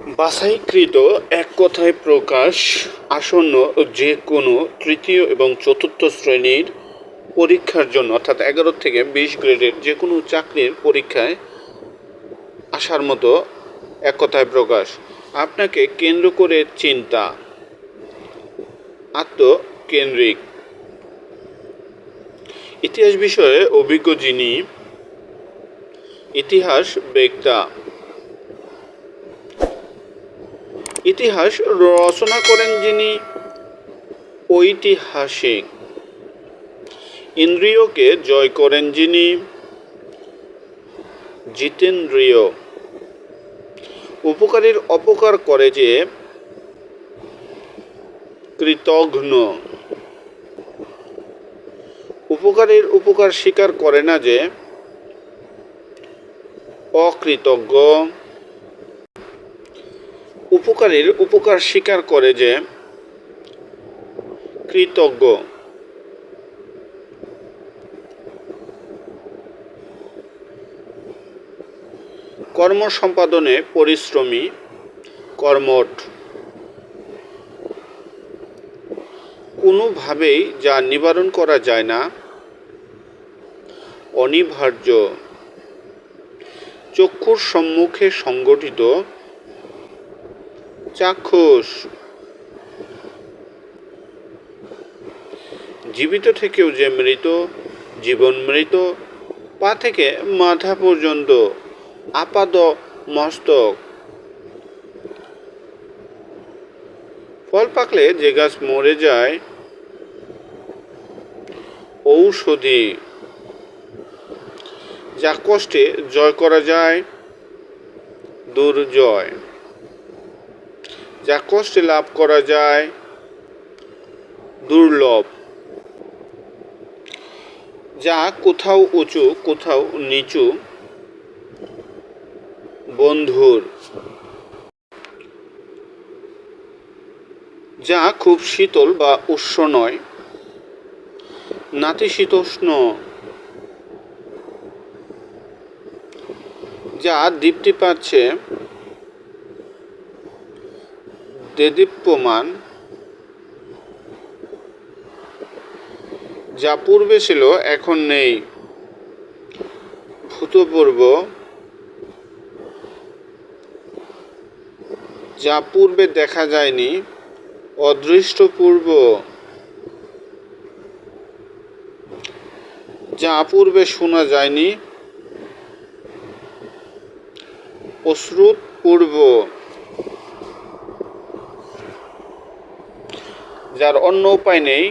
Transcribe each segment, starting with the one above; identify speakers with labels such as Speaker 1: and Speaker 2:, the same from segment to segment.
Speaker 1: বাছাইকৃত এক কথায় প্রকাশ, আসন্ন যে কোনো তৃতীয় এবং চতুর্থ শ্রেণির পরীক্ষার জন্য, অর্থাৎ এগারো থেকে বিশ গ্রেডের যে কোনো চাকরির পরীক্ষায় আসার মতো এক কথায় প্রকাশ। আপনাকে কেন্দ্র করে চিন্তা, আত্মকেন্দ্রিক। ইতিহাস বিষয়ে অভিজ্ঞ যিনি, ইতিহাস বেক্তা। ইতিহাস রচনা করেন যিনি ঐতিহাসিক। ইন্দ্রিয়কে জয় করেন যিনি জিতেন্দ্রিয়। উপকারীর অপকার করে যে কৃতঘ্ন। উপকারীর উপকার স্বীকার করে না যে অকৃতজ্ঞ। উপকারীর উপকার স্বীকার করে যে কৃতজ্ঞ। কর্ম সম্পাদনে পরিশ্রমী, কর্মঠ। কোনোভাবেই যা নিবারণ করা যায় না, অনিবার্য। চক্ষুর সম্মুখে সংগঠিত চাক্ষুষ। জীবিত থেকেও যে মৃত, জীবন মৃত, পা থেকে মাথা পর্যন্ত আপাদ মস্তক। ফল পাকলে যে গাছ মরে যায়, ঔষধি। যা কষ্টে জয় করা যায়, দুর্জয়। যা কষ্টে লাভ করা যায়, দুর্লভ। যা কোথাও উঁচু, কোথাও নিচু, বন্ধুর। যা খুব শীতল বা উষ্ণ নয়, নাতিশীতোষ্ণ। যা দীপ্তি পাচ্ছে দেদীপ্যমান, যা পূর্বে ছিল, এখন নেই। ভূতপূর্ব, যা পূর্বে দেখা যায়নি, অদৃষ্টপূর্ব, যা পূর্বে শোনা যায়নি অশ্রুত পূর্ব যার অন্য উপায় নেই,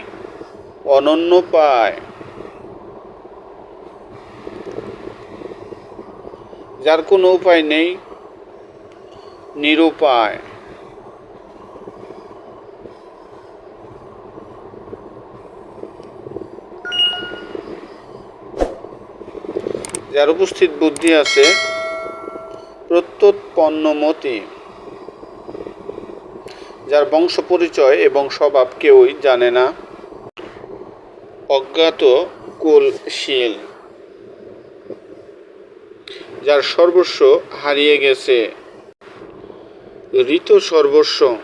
Speaker 1: অনন্য পায় যার কোনো উপায় নেই, নিরুপায়। যার উপস্থিত বুদ্ধি আছে, প্রত্যুৎপন্নমতি। যার বংশ পরিচয় এবং স্বভাব কেউই জানে না। অজ্ঞাত কুলশীল, যার সর্বস্ব হারিয়ে গেছে। ঋত সর্বস্ব।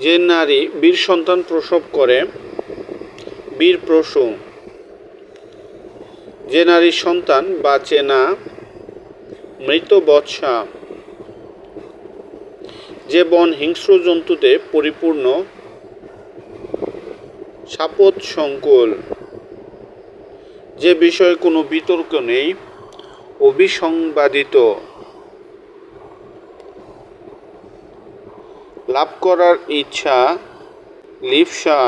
Speaker 1: যে নারী বীর সন্তান প্রসব করে, বীর প্রসূ যে নারীর সন্তান বাঁচে না, মৃত বৎসা। যে বন হিংস্র জন্তুতে পরিপূর্ণ সাপত সংকুল। যে বিষয়ে কোনো বিতর্ক নেই অবিসংবাদিত লাভ করার ইচ্ছা, লিপসা।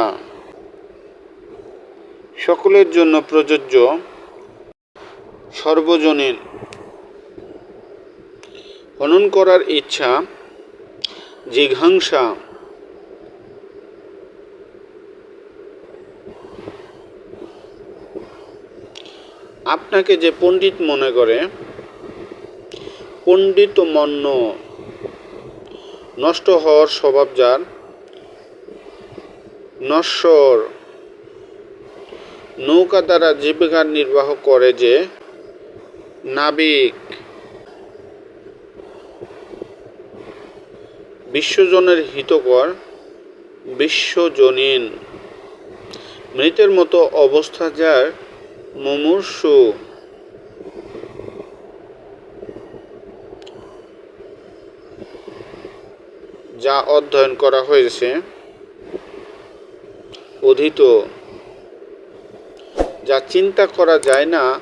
Speaker 1: সকলের জন্য প্রযোজ্য, সর্বজনীন। হনন করার ইচ্ছা জিঘাংসা। আপনাকে যে পণ্ডিত মনে করে, পণ্ডিত মন্য নষ্ট হওয়ার স্বভাব যার, নশ্বর, নৌকা দ্বারা জীবিকা নির্বাহ করে যে নাবিক বিশ্বজনের হিতকর বিশ্বজনীন। মৃতের মতো অবস্থা যার মুমূর্ষু। যা অধ্যয়ন করা হয়েছে। অধীত। যা চিন্তা করা যায় না,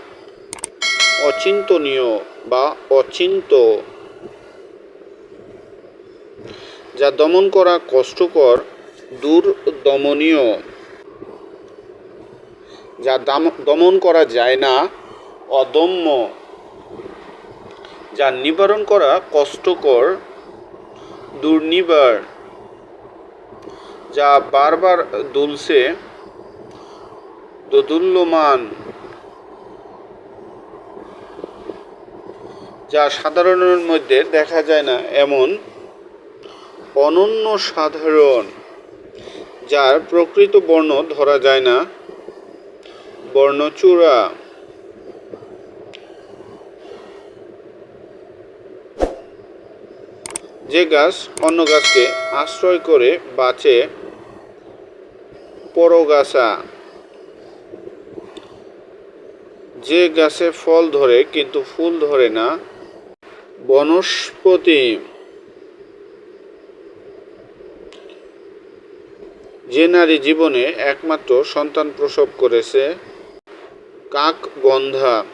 Speaker 1: অচিন্তনীয় বা অচিন্ত। যা দমন করা কষ্টকর দূর দমনীয় যা দাম- দমন করা যায় না, অদম্য। যা নিবারণ করা কষ্টকর, দুর্নিবার। যা বারবার দুলছে, দোদুল্যমান। যা সাধারণের মধ্যে দেখা যায় না, এমন অনন্য সাধারণ, যার প্রকৃত বর্ণ ধরা যায় না। বর্ণচূড়া। যে গাছ অন্য গাছকে আশ্রয় করে বাঁচে, পরগাছা। যে গাছে ফল ধরে কিন্তু ফুল ধরে না, বনস্পতি। যে নারী জীবনে একমাত্র সন্তান প্রসব করেছে, কাক গন্ধা।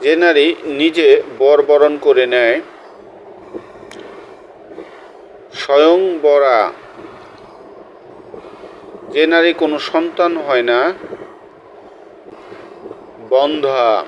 Speaker 1: যে নারী নিজে বর বরণ করে নেয়, স্বয়ং বরা। যে নারী কোনো সন্তান হয় না, বন্ধা।